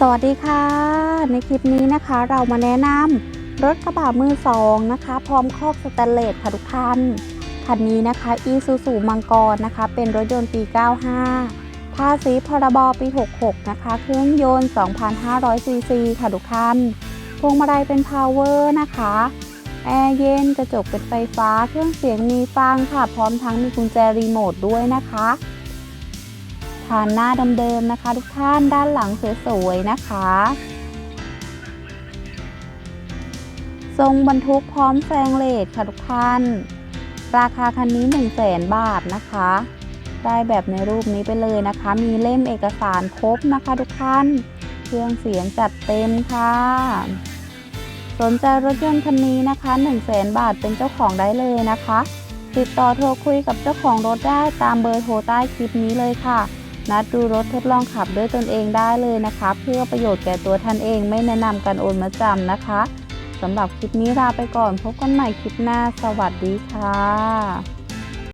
สวัสดีค่ะ ในคลิปนี้นะคะเรามาแนะนำรถกระบะมือสองนะคะ พร้อมครอกสแตนเลสค่ะทุกท่านคันนี้นะคะ e s u z u มังกรนะคะ เป็นรถยนต์ปี 95ภาษีพรบปี 66 นะคะ เครื่องยนต์ 2,500 ซีซีค่ะทุกท่านพวงมาลัยเป็นพาวเวอร์นะคะ แอร์เย็นกระจกเป็นไฟฟ้า เครื่องเสียงมีฟังค่ะ พร้อมทั้งมีกุญแจรีโมทด้วยนะคะ ฐานหน้าเดิมๆนะคะ ทุกท่านด้านหลังสวยๆนะคะ ทรงบรรทุกพร้อมแซงเลทค่ะทุกท่าน ราคาคันนี้ 1 0 0 0 0แสนบาทนะคะ ได้แบบในรูปนี้ไปเลยนะคะ มีเล่มเอกสารครบนะคะทุกท่าน เครื่องเสียงจัดเต็มค่ะ สนใจรถยนต์คันนี้นะคะ 1 0 0 0 0แสนบาทเป็นเจ้าของได้เลยนะคะติดต่อโทรคุยกับเจ้าของรถได้ตามเบอร์โทรใต้คลิปนี้เลยค่ะ นัดดูรถทดลองขับด้วยตนเองได้เลยนะคะ เพื่อประโยชน์แก่ตัวท่านเองไม่แนะนำการโอนมาจำนะคะสำหรับคลิปนี้ลาไปก่อน พบกันใหม่คลิปหน้า สวัสดีค่ะ